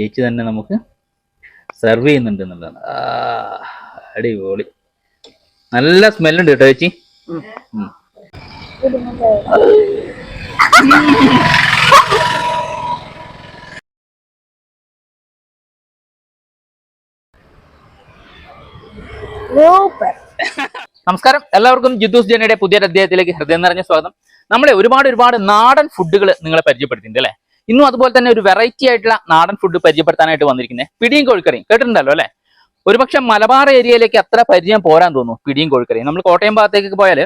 ചേച്ചി തന്നെ നമുക്ക് സെർവ് ചെയ്യുന്നുണ്ട് എന്നുള്ളതാണ്. അടിപൊളി. നല്ല സ്മെല്ലുണ്ട് കേട്ടോ ചേച്ചി. നമസ്കാരം. എല്ലാവർക്കും ജിദ്ദൂസ് ജനയുടെ പുതിയൊരു അധ്യായത്തിലേക്ക് ഹൃദയം നിറഞ്ഞ സ്വാഗതം. നമ്മളെ ഒരുപാട് ഒരുപാട് നാടൻ ഫുഡുകൾ നിങ്ങളെ പരിചയപ്പെടുത്തിയിട്ടുണ്ട് അല്ലേ? ഇന്നും അതുപോലെ തന്നെ ഒരു വെറൈറ്റി ആയിട്ടുള്ള നാടൻ ഫുഡ് പരിചയപ്പെടുത്താനായിട്ട് വന്നിരിക്കുന്നത് പിടിയും കോഴിക്കറിയും. കേട്ടിട്ടുണ്ടല്ലോ അല്ലേ? ഒരുപക്ഷെ മലബാർ ഏരിയയിലേക്ക് അത്ര പരിചയം പോരാൻ തോന്നുന്നു പിടിയും കോഴിക്കറിയും. നമ്മൾ കോട്ടയം ഭാഗത്തേക്ക് പോയാൽ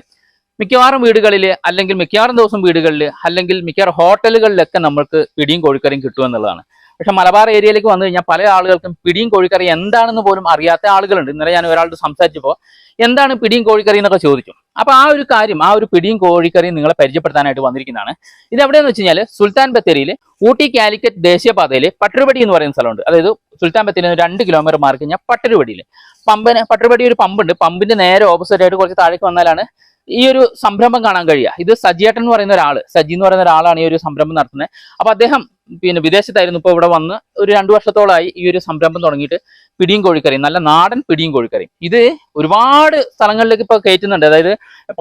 മിക്കവാറും വീടുകളിൽ അല്ലെങ്കിൽ മിക്കവാറും ദിവസം വീടുകളിൽ അല്ലെങ്കിൽ മിക്കവാറും ഹോട്ടലുകളിലൊക്കെ നമ്മൾക്ക് പിടിയും കോഴിക്കറിയും കിട്ടുമെന്നുള്ളതാണ് പക്ഷെ മലബാർ ഏരിയയിലേക്ക് വന്നു കഴിഞ്ഞാൽ പല ആളുകൾക്കും പിടിയും കോഴിക്കറി എന്താണെന്ന് പോലും അറിയാത്ത ആളുകളുണ്ട്. ഇന്നലെ ഞാൻ ഒരാളോട് സംസാരിച്ചപ്പോൾ എന്താണ് പിടിയും കോഴിക്കറി എന്നൊക്കെ ചോദിച്ചു അപ്പൊ ആ ഒരു കാര്യം ആ ഒരു പിടിയും കോഴിക്കറിയും നിങ്ങളെ പരിചയപ്പെടുത്താനായിട്ട് വന്നിരിക്കുന്നതാണ്. ഇത് എവിടെയെന്ന് വെച്ച് കഴിഞ്ഞാൽ സുൽത്താൻ ബത്തേരിയിൽ ഊട്ടി കാലിക്കറ്റ് ദേശീയപാതയിൽ പട്ടരുപടി എന്ന് പറയുന്ന സ്ഥലമുണ്ട്. അതായത് സുൽത്താൻ ബത്തേരിയിൽ നിന്ന് രണ്ട് കിലോമീറ്റർ മാർക്ക് കഴിഞ്ഞാൽ പട്ടരുപടിയിൽ പമ്പിന് പട്ടരുപടി ഒരു പമ്പുണ്ട്. പമ്പിന്റെ നേരെ ഓപ്പോസിറ്റ് ആയിട്ട് കുറച്ച് താഴേക്ക് വന്നാലാണ് ഈ ഒരു സംരംഭം കാണാൻ കഴിയുക ഇത് സജിയേട്ടൻ എന്ന് പറയുന്ന ഒരാൾ സജി എന്ന് പറയുന്ന ഒരാളാണ് ഈ ഒരു സംരംഭം നടത്തുന്നത്. അപ്പൊ അദ്ദേഹം പിന്നെ വിദേശത്തായിരുന്നു. ഇപ്പോൾ ഇവിടെ വന്ന് ഒരു രണ്ടു വർഷത്തോളമായി ഈ ഒരു സംരംഭം തുടങ്ങിയിട്ട് പിടിയും കോഴിക്കറിയും നല്ല നാടൻ പിടിയും കോഴിക്കറിയും. ഇത് ഒരുപാട് സ്ഥലങ്ങളിലേക്ക് ഇപ്പോൾ കയറ്റുന്നുണ്ട്. അതായത്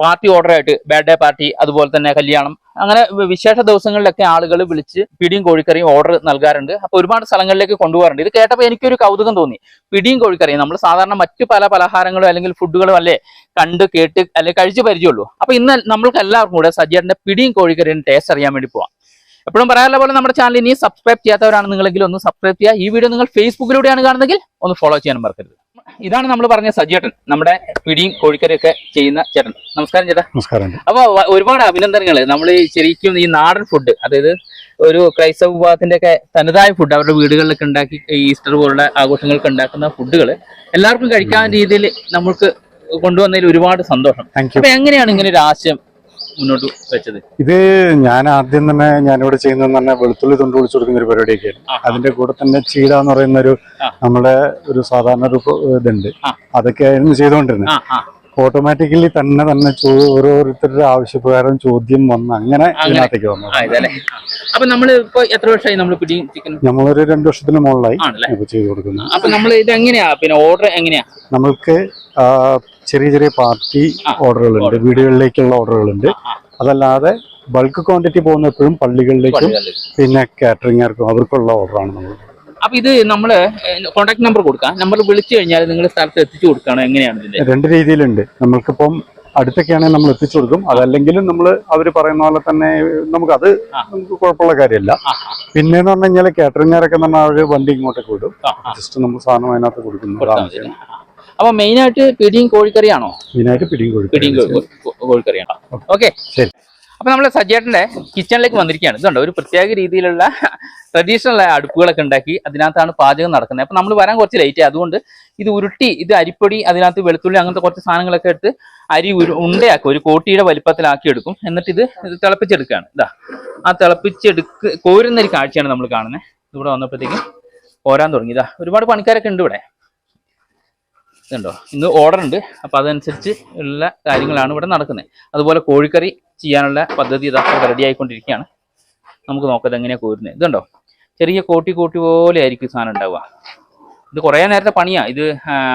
പാർട്ടി ഓർഡറായിട്ട് ബർത്ത്ഡേ പാർട്ടി അതുപോലെ തന്നെ കല്യാണം അങ്ങനെ വിശേഷ ദിവസങ്ങളിലൊക്കെ ആളുകൾ വിളിച്ച് പിടിയും കോഴിക്കറിയും ഓർഡർ നൽകാറുണ്ട്. അപ്പൊ ഒരുപാട് സ്ഥലങ്ങളിലേക്ക് കൊണ്ടുപോകാറുണ്ട്. ഇത് കേട്ടപ്പോൾ എനിക്കൊരു കൗതുകം തോന്നി. പിടിയും കോഴിക്കറിയും നമ്മൾ സാധാരണ മറ്റു പല പലഹാരങ്ങളും അല്ലെങ്കിൽ ഫുഡുകളും അല്ലേ കണ്ട് കേട്ട് അല്ലെങ്കിൽ കഴിച്ച് പരിചയമുള്ളൂ. അപ്പൊ ഇന്ന് നമ്മൾക്ക് എല്ലാവർക്കും കൂടെ സജ്ജേട്ടന്റെ പിടിയും കോഴിക്കറിയും ടേസ്റ്റ് അറിയാൻ വേണ്ടി പോവാം. എപ്പോഴും പറയാനുള്ള പോലെ നമ്മുടെ ചാനൽ ഇനി സബ്സ്ക്രൈബ് ചെയ്യാത്തവരാണ് നിങ്ങളെങ്കിൽ ഒന്ന് സബ്സ്ക്രൈബ് ചെയ്യുക. ഈ വീഡിയോ നിങ്ങൾ ഫേസ്ബുക്കിലൂടെയാണ് കാണുന്നതെങ്കിൽ ഒന്ന് ഫോളോ ചെയ്യാൻ മറക്കരുത്. ഇതാണ് നമ്മൾ പറഞ്ഞ സജ്ജേട്ടൻ നമ്മുടെ പിടിയും കോഴിക്കറിയൊക്കെ ചെയ്യുന്ന ചേട്ടൻ. നമസ്കാരം ചേട്ടാ. നമസ്കാരം. അപ്പൊ ഒരുപാട് അഭിനന്ദനങ്ങൾ നമ്മൾ ശരിക്കും ഈ നാടൻ ഫുഡ് അതായത് ഒരു ക്രൈസ്തവ വിഭാഗത്തിന്റെ ഒക്കെ തനതായ ഫുഡ് അവരുടെ വീടുകളിലൊക്കെ ഉണ്ടാക്കി ഈസ്റ്റർ പോലുള്ള ആഘോഷങ്ങൾക്ക് ഉണ്ടാക്കുന്ന ഫുഡുകൾ എല്ലാവർക്കും കഴിക്കാൻ രീതിയിൽ നമുക്ക് കൊണ്ടുവന്നതിൽ ഒരുപാട് സന്തോഷം. അപ്പൊ എങ്ങനെയാണ് ഇങ്ങനെ ഒരു ആശയം മുന്നോട്ട് വെച്ചത്? ഇത് ഞാൻ ആദ്യം തന്നെ ഞാനിവിടെ ചെയ്യുന്നത് തന്നെ വെളുത്തുള്ളി തൊണ്ട് വിളിച്ചു കൊടുക്കുന്ന ഒരു പരിപാടിയൊക്കെയാണ് ആ. അതിന്റെ കൂടെ തന്നെ ചീട എന്ന് പറയുന്ന ഒരു നമ്മുടെ ഒരു സാധാരണ ഒരു ഇതുണ്ട്. അതൊക്കെ ആയിരുന്നു ചെയ്തുകൊണ്ടിരുന്നത്. ഓട്ടോമാറ്റിക്കലി തന്നെ തന്നെ ഓരോരുത്തരുടെ ആവശ്യപ്രകാരം ചോദ്യം വന്ന് അങ്ങനെ അതിനകത്തേക്ക് ഇതിനകത്തേക്ക് വന്നു. അപ്പൊ നമ്മൾ ഇപ്പൊ എത്ര വർഷമായി നമ്മൾ പിടിയും ചിക്കൻ നമ്മളൊരു രണ്ടു വർഷത്തിന് മുകളിലായി ചെയ്ത് ഇപ്പൊ ചെയ്തു കൊടുക്കുന്നത്. അപ്പൊ നമ്മൾ ഇത് എങ്ങനെയാ പിന്നെ ഓർഡർ എങ്ങനെയാ? നമ്മൾക്ക് ചെറിയ ചെറിയ പാർട്ടി ഓർഡറുകളുണ്ട് വീടുകളിലേക്കുള്ള ഓർഡറുകളുണ്ട്. അതല്ലാതെ ബൾക്ക് ക്വാണ്ടിറ്റി പോകുന്ന എപ്പോഴും പള്ളികളിലേക്കും. പിന്നെ കാറ്ററിംഗുകാർക്കും അവർക്കുള്ള ഓർഡറാണ് നമ്മൾ. അപ്പൊ ഇത് നമ്മൾ കോൺടാക്ട് നമ്പർ കൊടുക്കാം. നമ്പർ വിളിച്ചു കഴിഞ്ഞാൽ നിങ്ങൾ സ്ഥലത്ത് എത്തിച്ചു കൊടുക്കുകയാണോ. എങ്ങനെയാണ് രണ്ട് രീതിയിലുണ്ട്. നമ്മൾക്കിപ്പം അടുത്തൊക്കെയാണെങ്കിൽ നമ്മൾ എത്തിച്ചു കൊടുക്കും. അതല്ലെങ്കിലും നമ്മൾ അവർ പറയുന്ന പോലെ തന്നെ നമുക്കത് അത് നമുക്ക് കുഴപ്പമുള്ള കാര്യമല്ല. പിന്നെ എന്ന് പറഞ്ഞു കഴിഞ്ഞാൽ കാറ്ററിംഗുകാരൊക്കെ പറഞ്ഞാൽ അവർ വണ്ടി ഇങ്ങോട്ടേക്ക് വിടും. ജസ്റ്റ് നമ്മൾ സാധനം അതിനകത്ത് കൊടുക്കുന്നു. അപ്പൊ മെയിൻ ആയിട്ട് പിടിയും കോഴിക്കറിയാണോ? മെയിനായിട്ട് പിടിയും പിടിയും കോ- കോ- കോഴിക്കറിയാണോ. ഓക്കെ ശരി. അപ്പൊ നമ്മൾ സജ്ജേട്ടന്റെ കിച്ചണിലേക്ക് വന്നിരിക്കുകയാണ്. ഇതുണ്ട് ഒരു പ്രത്യേക രീതിയിലുള്ള ട്രഡീഷണൽ ആയ അടുപ്പുകളൊക്കെ ഉണ്ടാക്കി അതിനകത്താണ് പാചകം നടക്കുന്നത്. അപ്പൊ നമ്മൾ വരാൻ കുറച്ച് ലേറ്റ് ആയി. അതുകൊണ്ട് ഇത് ഉരുട്ടി ഇത് അരിപ്പൊടി അതിനകത്ത് വെളുത്തുള്ളി അങ്ങനത്തെ കുറച്ച് സാധനങ്ങളൊക്കെ എടുത്ത് അരി ഉരു ഉണ്ടയാക്കും. ഒരു കോട്ടിയുടെ വലിപ്പത്തിലാക്കി എടുക്കും. എന്നിട്ട് ഇത് ഇത് തിളപ്പിച്ചെടുക്കുകയാണ്. ഇതാ ആ തിളപ്പിച്ചെടുക്ക് കോരുന്ന ഒരു കാഴ്ചയാണ് നമ്മൾ കാണുന്നത്. ഇവിടെ വന്നപ്പോഴത്തേക്ക് ഓരാൻ തുടങ്ങി. ഇതാ ഒരുപാട് പണിക്കാരൊക്കെ ഉണ്ട് ഇവിടെ. ഇതുണ്ടോ? ഇന്ന് ഓർഡർ ഉണ്ട്. അപ്പൊ അതനുസരിച്ച് ഉള്ള കാര്യങ്ങളാണ് ഇവിടെ നടക്കുന്നത്. അതുപോലെ കോഴിക്കറി ചെയ്യാനുള്ള പദ്ധതി ഇതാ റെഡി ആയിക്കൊണ്ടിരിക്കുകയാണ്. നമുക്ക് നോക്കാം എങ്ങനെയാ കോരുന്നത്. ഇതുണ്ടോ? ചെറിയ കോട്ടി കോട്ടി പോലെ ആയിരിക്കും സാധനം ഉണ്ടാവുക. ഇത് കുറേ നേരത്തെ പണിയാണ് ഇത്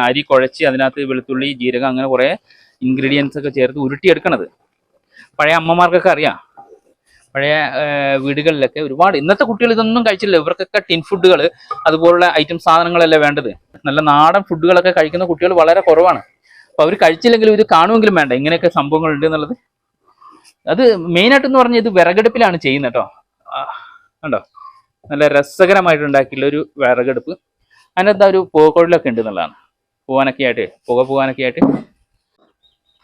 അരി കുഴച്ച് അതിനകത്ത് വെളുത്തുള്ളി ജീരകം അങ്ങനെ കുറേ ഇൻഗ്രീഡിയൻസ് ഒക്കെ ചേർത്ത് ഉരുട്ടിയെടുക്കണത്. പഴയ അമ്മമാർക്കൊക്കെ അറിയാം. പഴയ വീടുകളിലൊക്കെ ഒരുപാട് ഇന്നത്തെ കുട്ടികൾ ഇതൊന്നും കഴിച്ചില്ല. ഇവർക്കൊക്കെ ടിൻ ഫുഡുകൾ അതുപോലുള്ള ഐറ്റം സാധനങ്ങളല്ലേ വേണ്ടത്. നല്ല നാടൻ ഫുഡുകളൊക്കെ കഴിക്കുന്ന കുട്ടികൾ വളരെ കുറവാണ്. അപ്പോൾ അവർ കഴിച്ചില്ലെങ്കിലും ഇത് കാണുമെങ്കിലും വേണ്ട. ഇങ്ങനെയൊക്കെ സംഭവങ്ങൾ ഉണ്ട് എന്നുള്ളത്. അത് മെയിനായിട്ട് എന്ന് പറഞ്ഞാൽ ഇത് വിറകടുപ്പിലാണ് ചെയ്യുന്നത് കേട്ടോ കണ്ടോ? നല്ല രസകരമായിട്ട് ഉണ്ടാക്കിയിട്ടുള്ള ഒരു വിറകടുപ്പ്. അതിനകത്ത് ഒരു പുകക്കൊഴിലൊക്കെ ഉണ്ട് എന്നുള്ളതാണ്. പോകാനൊക്കെ ആയിട്ട് പുക പോകാനൊക്കെ ആയിട്ട്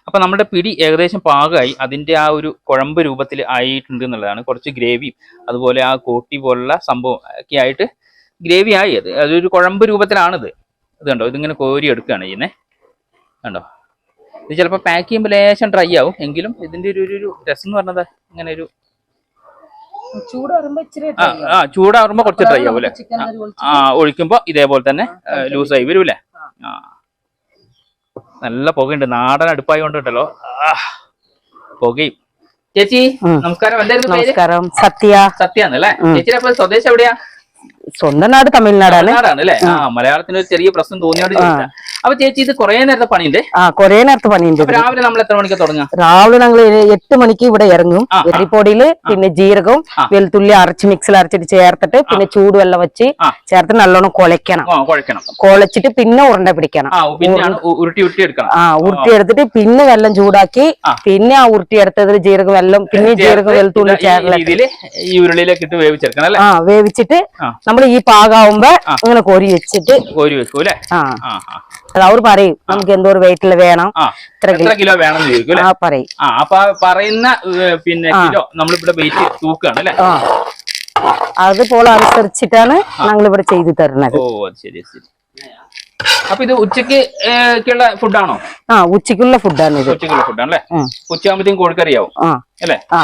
അപ്പൊ നമ്മുടെ പിടി ഏകദേശം പാകമായി. അതിന്റെ ആ ഒരു കുഴമ്പ് രൂപത്തിൽ ആയിട്ടുണ്ട് എന്നുള്ളതാണ്. കുറച്ച് ഗ്രേവിയും അതുപോലെ ആ കോട്ടി പോലുള്ള സംഭവം ഒക്കെ ആയിട്ട് ഗ്രേവി ആയി. അത് അതൊരു കുഴമ്പ് രൂപത്തിലാണിത്. ഇത് കണ്ടോ? ഇതിങ്ങനെ കോരി എടുക്കുകയാണ് ചെയ്യുന്നത് കണ്ടോ? ഇത് ചിലപ്പോൾ പാക്ക് ചെയ്യുമ്പോൾ ലേശം ഡ്രൈ ആവും. എങ്കിലും ഇതിന്റെ ഒരു ഒരു- രസം എന്ന് പറഞ്ഞത് ഇങ്ങനെ ഒരു ആ ചൂടാറുമ്പോൾ കുറച്ച് ഡ്രൈ ആവും അല്ലേ? ആ ഒഴിക്കുമ്പോൾ ഇതേപോലെ തന്നെ ലൂസായി വരും അല്ലേ ആ. നല്ല പുകയുണ്ട്. നാടൻ അടുപ്പായി കൊണ്ടുണ്ടല്ലോ പുകയും. ചേച്ചി നമസ്കാരം. എന്തായിരുന്നു നമസ്കാരം. സത്യ. സത്യാന്ന് അല്ലേ ഉം. ചേച്ചിയുടെ അപ്പൊ സ്വദേശം എവിടെയാ? സ്വന്തം നാട് തമിഴ്നാടാണ്. തമിഴ്നാടാണ് അല്ലേ? ആ മലയാളത്തിന് ഒരു ചെറിയ പ്രശ്നം തോന്നിയോണ്ട് അപ്പൊ ചേച്ചി ഇത് കുറെ നേരത്തെ പണിയുണ്ട് ആ കൊറേ നേരത്തെ പണിയുണ്ട് രാവിലെ നമ്മൾ എത്ര മണിക്ക് തുടങ്ങാം രാവിലെ ഞങ്ങൾ എട്ട് മണിക്ക് ഇവിടെ ഇറങ്ങും. എരിപ്പൊടിയിൽ അരിപ്പൊടിയിൽ പിന്നെ ജീരകവും. വെളുത്തുള്ളി അരച്ച് മിക്സിൽ അരച്ചിട്ട് ചേർത്തിട്ട് പിന്നെ ചൂടുവെള്ളം വെച്ച്. ചേർത്ത് നല്ലോണം കുളയ്ക്കണം കുളച്ചിട്ട് പിന്നെ ഉരുണ്ട പിടിക്കണം. ഉരുട്ടി ഉരുട്ടി എടുക്കണം. ആ ഉരുട്ടി എടുത്തിട്ട് പിന്നെ വെള്ളം ചൂടാക്കി പിന്നെ ആ ഉരുട്ടി എടുത്തതിൽ ജീരകം വെള്ളം പിന്നെ ജീരകം വെളുത്തുള്ളി ചേർത്ത് ഈ ഉരുളിയിലേക്ക് ഇട്ട് വേവിച്ചെടുക്കണം അല്ലേ? ആ വേവിച്ചിട്ട് നമ്മൾ ഈ പാകാവുമ്പോ ഇങ്ങനെ അങ്ങനെ കോരി വെച്ചിട്ട് കോരി വെക്കൂലേ ആ. അവർ പറയും നമുക്ക് എന്തോ ഒരു വെയിറ്റിൽ വേണം? എത്ര കിലോ വേണം പറയും. അപ്പൊ പറയുന്ന പിന്നെ. കിലോ നമ്മളിവിടെ വെയിറ്റ് തൂക്കാണ് അല്ലെ? അതുപോലെ അനുസരിച്ചിട്ടാണ് ഞങ്ങൾ ഇവിടെ ചെയ്തു തരുന്നത്. ഓ അത് ശരി ശരി. അപ്പൊ ഇത് ഉച്ചയ്ക്ക് ഉള്ള ഫുഡാണോ? ആ ഉച്ചക്കുള്ള ഫുഡാണ് ഇത്. ഉച്ചക്കുള്ള ഫുഡാണ് അല്ലേ. ഉച്ചയാകുമ്പോഴത്തേക്കും കോഴിക്കറിയാവും അല്ലേ? ആ.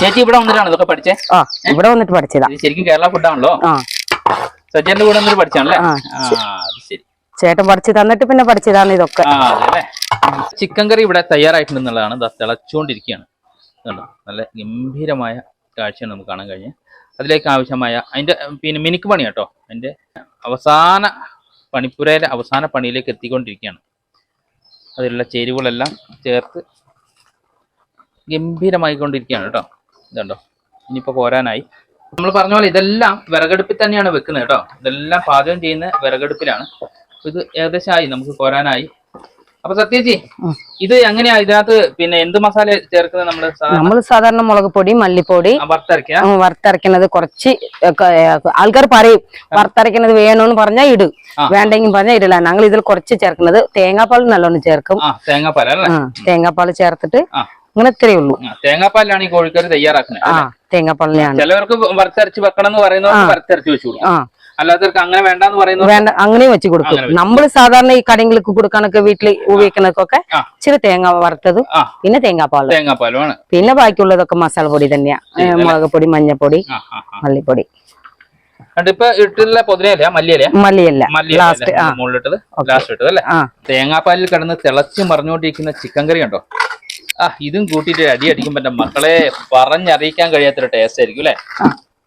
ചേച്ചി ഇവിടെ വന്നിട്ടാണ് ഇതൊക്കെ പഠിച്ചേ? ആ ഇവിടെ വന്നിട്ട് പഠിച്ചതാ. ഇത് ശരിക്കും കേരള ഫുഡാണല്ലോ ആ. സജ്ജന്റെ കൂടെ വന്നിട്ട് പഠിച്ചാണല്ലേ? ആ, ആ അത് ശരി. ചേട്ടൻ പഠിച്ചു തന്നിട്ട് പിന്നെ പഠിച്ചതാണ് ഇതൊക്കെ. ആ ചിക്കൻ കറി ഇവിടെ തയ്യാറായിട്ടുണ്ടെന്നുള്ളതാണ്. ദാ തിളച്ചുകൊണ്ടിരിക്കുകയാണ് കണ്ടോ? നല്ല ഗംഭീരമായ കാഴ്ചയാണ് നമുക്ക് കാണാൻ കഴിഞ്ഞത്. അതിലേക്ക് ആവശ്യമായ അതിന്റെ ഉം, പിന്നെ മിനിക്ക് പണി കേട്ടോ. അതിന്റെ അവസാന പണിപ്പുരയിലെ അവസാന പണിയിലേക്ക് എത്തിക്കൊണ്ടിരിക്കുകയാണ്. അതിലുള്ള ചേരുവകളെല്ലാം ചേർത്ത് ഗംഭീരമായിക്കൊണ്ടിരിക്കുകയാണ് കേട്ടോ. ഇതുണ്ടോ? ഇനിയിപ്പോൾ പോരാനായി. നമ്മൾ പറഞ്ഞ പോലെ ഇതെല്ലാം വിറകടുപ്പിൽ തന്നെയാണ് വെക്കുന്നത് കേട്ടോ. ഇതെല്ലാം പാചകം ചെയ്യുന്ന വിറകടുപ്പിലാണ്. ഇത് ഏകദേശമായി ആയി നമുക്ക് കോരാനായി അപ്പൊ സത്യജി. ഇത് എങ്ങനെയാ ഇതിനകത്ത് പിന്നെ എന്ത് മസാല ചേർക്കുന്നത് നമ്മൾ നമ്മൾ സാധാരണ മുളക് പൊടി മല്ലിപ്പൊടി വറുത്തരയ്ക്കുന്നത് കുറച്ച് ആൾക്കാർ പറയും വറുത്തരയ്ക്കുന്നത് വേണമെന്ന് പറഞ്ഞാൽ ഇടും. വേണ്ടെങ്കിൽ പറഞ്ഞാൽ ഇടില്ല ഞങ്ങൾ ഇതിൽ കുറച്ച് ചേർക്കുന്നത് തേങ്ങാപ്പാൽ നല്ലോണം ചേർക്കും. തേങ്ങാപ്പാൽ തേങ്ങാപ്പാൽ ചേർത്തിട്ട്. അങ്ങനെ ഇത്രയേ ഉള്ളൂ തേങ്ങാപ്പാലാണ് ഈ കോഴിക്കറി തയ്യാറാക്കുന്നത് ആ തേങ്ങാപ്പാലിനെയാണ്. ചിലവർക്ക് വറുത്തരച്ച് വെക്കണം എന്ന് പറയുന്നവർക്ക് വറുത്തരച്ച് വെച്ചു ആ. അല്ലാത്തവർക്ക് അങ്ങനെ വേണ്ടാന്ന് പറയുന്നത് വേണ്ട അങ്ങനെയും വെച്ച് കൊടുക്കും. അങ്ങനെ നമ്മൾ സാധാരണ ഈ കടയിലേക്ക് കൊടുക്കാനൊക്കെ വീട്ടിൽ ഉപയോഗിക്കുന്നതൊക്കെ. ഇച്ചിരി തേങ്ങ വറുത്തതും പിന്നെ തേങ്ങാപ്പാൽ തേങ്ങാപ്പാലും പിന്നെ ബാക്കിയുള്ളതൊക്കെ മസാല പൊടി തന്നെയാ. മുളക് പൊടി മഞ്ഞപ്പൊടി മല്ലിപ്പൊടി. തേങ്ങാപ്പാലിൽ കിടന്ന് തിളച്ച് മറിഞ്ഞോണ്ടിരിക്കുന്ന ചിക്കൻ കറി ഉണ്ടോ ആ ഇതും കൂട്ടിയിട്ട് അടി അടിക്കുമ്പോ എന്റെ മക്കളെ പറഞ്ഞറിയിക്കാൻ കഴിയാത്തൊരു ടേസ്റ്റ് ആയിരിക്കും അല്ലേ.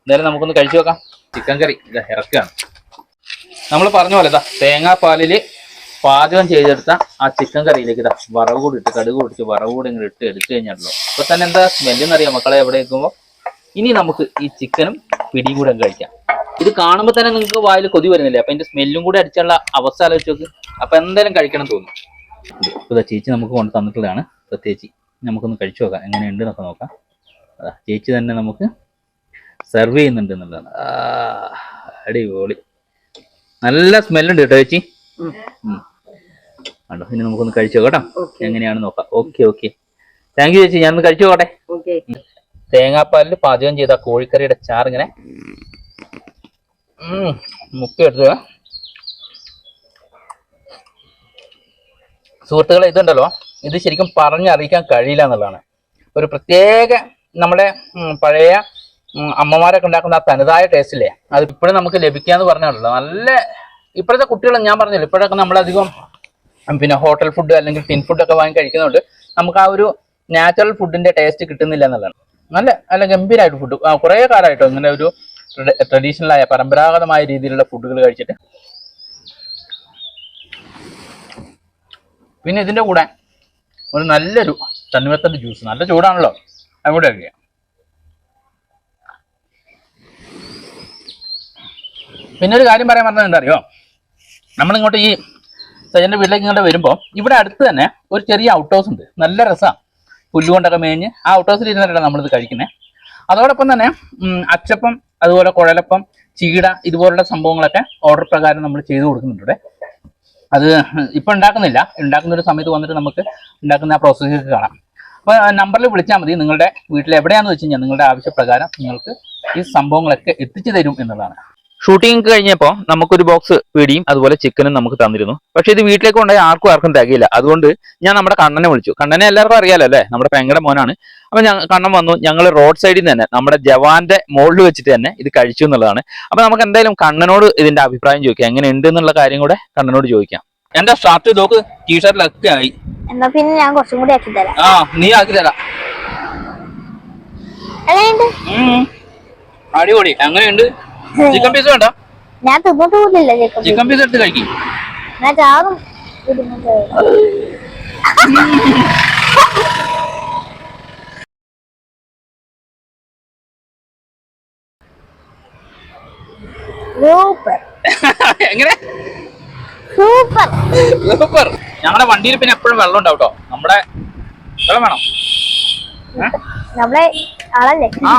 എന്തായാലും നമുക്കൊന്ന് കഴിച്ചു നോക്കാം. ചിക്കൻ കറി ഇതാ ഇറക്കുകയാണ് നമ്മൾ പറഞ്ഞ പോലെ ഇതാ തേങ്ങാപ്പാലിൽ പാചകം ചെയ്തെടുത്ത ആ ചിക്കൻ കറിയിലേക്ക് ഇതാ വറവ് കൂടി ഇട്ട് കടുക് പൊടിച്ച് വറവ് കൂടി ഇങ്ങനെ ഇട്ട് എടുത്തു കഴിഞ്ഞാണല്ലോ ഇപ്പൊ തന്നെ എന്താ സ്മെല്ലെന്നറിയാം മക്കളെ എവിടെ നിൽക്കുമ്പോൾ ഇനി നമുക്ക് ഈ ചിക്കനും പിടിയും കൂടെ കഴിക്കാം. ഇത് കാണുമ്പോൾ തന്നെ നിങ്ങൾക്ക് വായിൽ കൊതി വരുന്നില്ലേ? അപ്പൊ അതിന്റെ സ്മെല്ലും കൂടെ അടിച്ചുള്ള അവസ്ഥ ആലോചിച്ച് നോക്ക്. അപ്പൊ എന്തായാലും കഴിക്കണം തോന്നും ചേച്ചി നമുക്ക് കൊണ്ട് തന്നിട്ടുള്ളതാണ്. പ്രത്യേകിച്ച് നമുക്കൊന്ന് കഴിച്ചു നോക്കാം. എങ്ങനെയുണ്ട് എന്നൊക്കെ നോക്കാം. അതാ ചേച്ചി തന്നെ നമുക്ക് സെർവ് ചെയ്യുന്നുണ്ട് എന്നുള്ളതാണ്. അടിപൊളി. നല്ല സ്മെല്ലുണ്ട് കേട്ടോ ചേച്ചി. കണ്ടോ? ഇനി നമുക്കൊന്ന് കഴിച്ചു നോക്കാം കേട്ടോ. എങ്ങനെയാണെന്ന് നോക്കാം. Okay okay. താങ്ക് യു ചേച്ചി. ഞാനൊന്ന് കഴിച്ചു നോക്കട്ടെ. തേങ്ങാപ്പാലിൽ പാചകം ചെയ്ത കോഴിക്കറിയുടെ ചാർ ഇങ്ങനെ. മുക്കി എടുത്തുക സുഹൃത്തുക്കളെ ഇതുണ്ടല്ലോ. ഇത് ശരിക്കും പറഞ്ഞറിയിക്കാൻ കഴിയില്ല എന്നുള്ളതാണ്. ഒരു പ്രത്യേക നമ്മുടെ പഴയ അമ്മമാരൊക്കെ ഉണ്ടാക്കുന്ന ആ തനതായ ടേസ്റ്റില്ലേ അത് ഇപ്പോഴും നമുക്ക് ലഭിക്കാന്ന് പറഞ്ഞാലുള്ളത് നല്ല ഇപ്പോഴത്തെ കുട്ടികൾ ഞാൻ പറഞ്ഞില്ല ഇപ്പോഴൊക്കെ നമ്മളധികം പിന്നെ ഹോട്ടൽ ഫുഡ് അല്ലെങ്കിൽ ടിൻ ഫുഡൊക്കെ വാങ്ങി കഴിക്കുന്നതുകൊണ്ട് നമുക്ക് ആ ഒരു നാച്ചുറൽ ഫുഡിന്റെ ടേസ്റ്റ് കിട്ടുന്നില്ല എന്നുള്ളതാണ്. നല്ല നല്ല ഗംഭീരമായിട്ട് ഫുഡ് കുറേ കാലമായിട്ടോ ഇങ്ങനെ ഒരു ട്രഡീഷണൽ ആയ പരമ്പരാഗതമായ രീതിയിലുള്ള ഫുഡുകൾ കഴിച്ചിട്ട്. പിന്നെ ഇതിന്റെ കൂടെ ഒരു നല്ലൊരു തണ്ണിമത്തന്റെ ജ്യൂസ് നല്ല ചൂടാണല്ലോ. അങ്ങോട്ട് കഴിക്കാം പിന്നെ ഒരു കാര്യം പറയാൻ പറഞ്ഞത് എന്താ അറിയോ നമ്മളിങ്ങോട്ട് ഈ സജന്റെ വീട്ടിലേക്ക് ഇങ്ങോട്ട് വരുമ്പോൾ ഇവിടെ അടുത്ത് തന്നെ ഒരു ചെറിയ ഔട്ട് ഹൗസ് ഉണ്ട്. നല്ല രസമാണ് പുല്ലുകൊണ്ടൊക്കെ മേഞ്ഞ് ആ ഔട്ട് ഹൗസിൽ ഇരുന്നിട്ടാണ് നമ്മളിത് കഴിക്കുന്നത് അതോടൊപ്പം തന്നെ അച്ചപ്പം അതുപോലെ കുഴലപ്പം ചീട ഇതുപോലുള്ള സംഭവങ്ങളൊക്കെ ഓർഡർ പ്രകാരം നമ്മൾ ചെയ്തു കൊടുക്കുന്നുണ്ട് അത് ഇപ്പം ഉണ്ടാക്കുന്നില്ല. ഉണ്ടാക്കുന്ന ഒരു സമയത്ത് വന്നിട്ട് നമുക്ക് ഉണ്ടാക്കുന്ന ആ പ്രോസസ്സിലേക്ക് കാണാം. അപ്പോൾ നമ്പറിൽ വിളിച്ചാൽ മതി. നിങ്ങളുടെ വീട്ടിൽ എവിടെയാണെന്ന് വെച്ച് കഴിഞ്ഞാൽ നിങ്ങളുടെ ആവശ്യപ്രകാരം നിങ്ങൾക്ക് ഈ സംഭവങ്ങളൊക്കെ എത്തിച്ചു തരും എന്നുള്ളതാണ്. ഷൂട്ടിംഗ് കഴിഞ്ഞപ്പോൾ നമുക്കൊരു ബോക്സ് പിടിയും അതുപോലെ ചിക്കനും നമുക്ക് തന്നിരുന്നു. പക്ഷെ ഇത് വീട്ടിലേക്ക് കൊണ്ടുപോയി ആർക്കും ആർക്കും തികയില്ല. അതുകൊണ്ട് ഞാൻ നമ്മുടെ കണ്ണനെ വിളിച്ചു. കണ്ണനെ എല്ലാവർക്കും അറിയാലോ അല്ലേ? നമ്മുടെ പെങ്ങടെ മോനാണ്. അപ്പൊ ഞങ്ങൾ കണ്ണൻ വന്നു. ഞങ്ങൾ റോഡ് സൈഡിൽ നിന്ന് തന്നെ നമ്മുടെ ജവാന്റെ മുകളിൽ വെച്ചിട്ട് തന്നെ ഇത് കഴിച്ചു എന്നുള്ളതാണ്. അപ്പൊ നമുക്ക് എന്തായാലും കണ്ണനോട് ഇതിന്റെ അഭിപ്രായം ചോദിക്കാം. എങ്ങനെ ഉണ്ട് എന്നുള്ള കാര്യം കൂടെ കണ്ണനോട് ചോദിക്കാം. എന്റെ ഷർട്ട് നോക്ക്. ടീഷർട്ടിലൊക്കെ ആയി. എന്നാ പിന്നെ ഞാൻ കുറച്ചും കൂടി ആക്കി തരാം. ആ നീ ആക്കി തരാം. എങ്ങനെയുണ്ട്. അടിപൊളി. അങ്ങനെയുണ്ട് ചിക്കൻ പീസ് വേണ്ട. ഞാൻ തിന്നിട്ട് പോലില്ല ചേക്കും ചിക്കൻ പീസ് എടുത്ത് കഴിക്കും. ഞാൻ ചാറും സൂപ്പർ എങ്ങനെ? സൂപ്പർ സൂപ്പർ ഞങ്ങളുടെ വണ്ടിയിൽ പിന്നെ എപ്പോഴും വെള്ളം ഉണ്ടാവും കേട്ടോ നമ്മുടെ വെള്ളം വേണം? നമ്മളെ ആളല്ലേ? ആ.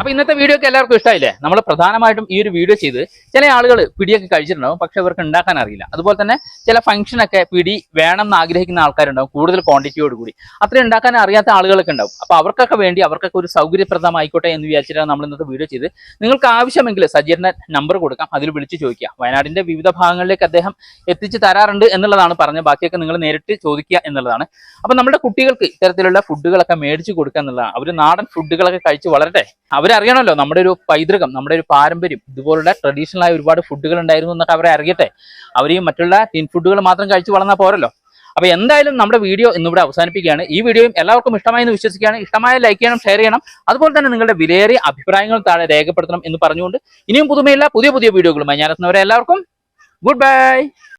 അപ്പൊ ഇന്നത്തെ വീഡിയോ ഒക്കെ എല്ലാവർക്കും ഇഷ്ടമായില്ലേ നമ്മൾ പ്രധാനമായിട്ടും ഈ ഒരു വീഡിയോ ചെയ്ത് ചില ആളുകൾ പിടിയൊക്കെ കഴിച്ചിട്ടുണ്ടാവും പക്ഷെ അവർക്ക് ഉണ്ടാക്കാൻ അറിയില്ല. അതുപോലെ തന്നെ ചില ഫംഗ്ഷനൊക്കെ പിടി വേണം എന്ന് ആഗ്രഹിക്കുന്ന ആൾക്കാരുണ്ടാവും കൂടുതൽ ക്വാണ്ടിറ്റിയോട് കൂടി. അത്രയും ഉണ്ടാക്കാൻ അറിയാത്ത ആളുകളൊക്കെ ഉണ്ടാവും. അപ്പൊ അവർക്കൊക്കെ വേണ്ടി അവർക്കൊക്കെ ഒരു സൗകര്യപ്രദമായിക്കോട്ടെ എന്ന് വിചാരിച്ചിട്ടാണ് നമ്മൾ ഇന്നത്തെ വീഡിയോ ചെയ്ത്. നിങ്ങൾക്ക് ആവശ്യമെങ്കിൽ സജീറിന്റെ നമ്പർ കൊടുക്കാം അതിൽ വിളിച്ച് ചോദിക്കുക. വയനാടിന്റെ വിവിധ ഭാഗങ്ങളിലേക്ക് അദ്ദേഹം എത്തിച്ച് തരാറുണ്ട് എന്നുള്ളതാണ് പറഞ്ഞത്. ബാക്കിയൊക്കെ നിങ്ങൾ നേരിട്ട് ചോദിക്കുക എന്നുള്ളതാണ്. അപ്പൊ നമ്മുടെ കുട്ടികൾക്ക് ഇത്തരത്തിലുള്ള ഫുഡുകളൊക്കെ മേടിച്ചു കൊടുക്കുക എന്നുള്ളതാണ്. അവർ നാടൻ ഫുഡുകളൊക്കെ കഴിച്ച് വളരട്ടെ. അവരറിയണമല്ലോ. നമ്മുടെ ഒരു പൈതൃകം നമ്മുടെ ഒരു പാരമ്പര്യം ഇതുപോലുള്ള ട്രഡീഷണൽ ആയ ഒരുപാട് ഫുഡുകൾ ഉണ്ടായിരുന്നു എന്നൊക്കെ അവരെ അറിയട്ടെ. അവർ ഈ മറ്റുള്ള ടിൻ ഫുഡുകൾ മാത്രം കഴിച്ചു വളർന്നാൽ പോരല്ലോ. അപ്പൊ എന്തായാലും നമ്മുടെ വീഡിയോ ഇന്നിവിടെ അവസാനിപ്പിക്കുകയാണ്. ഈ വീഡിയോയും എല്ലാവർക്കും ഇഷ്ടമായി എന്ന് വിശ്വസിക്കുകയാണ്. ഇഷ്ടമായ ലൈക്ക് ചെയ്യണം ഷെയർ ചെയ്യണം. അതുപോലെ തന്നെ നിങ്ങളുടെ വിലയേറിയ അഭിപ്രായങ്ങൾ താഴെ രേഖപ്പെടുത്തണം എന്ന് പറഞ്ഞുകൊണ്ട് ഇനിയും പുതുമയില്ല പുതിയ പുതിയ വീഡിയോകളുമായി ഞാൻ എത്തുന്നവരെ എല്ലാവർക്കും ഗുഡ് ബൈ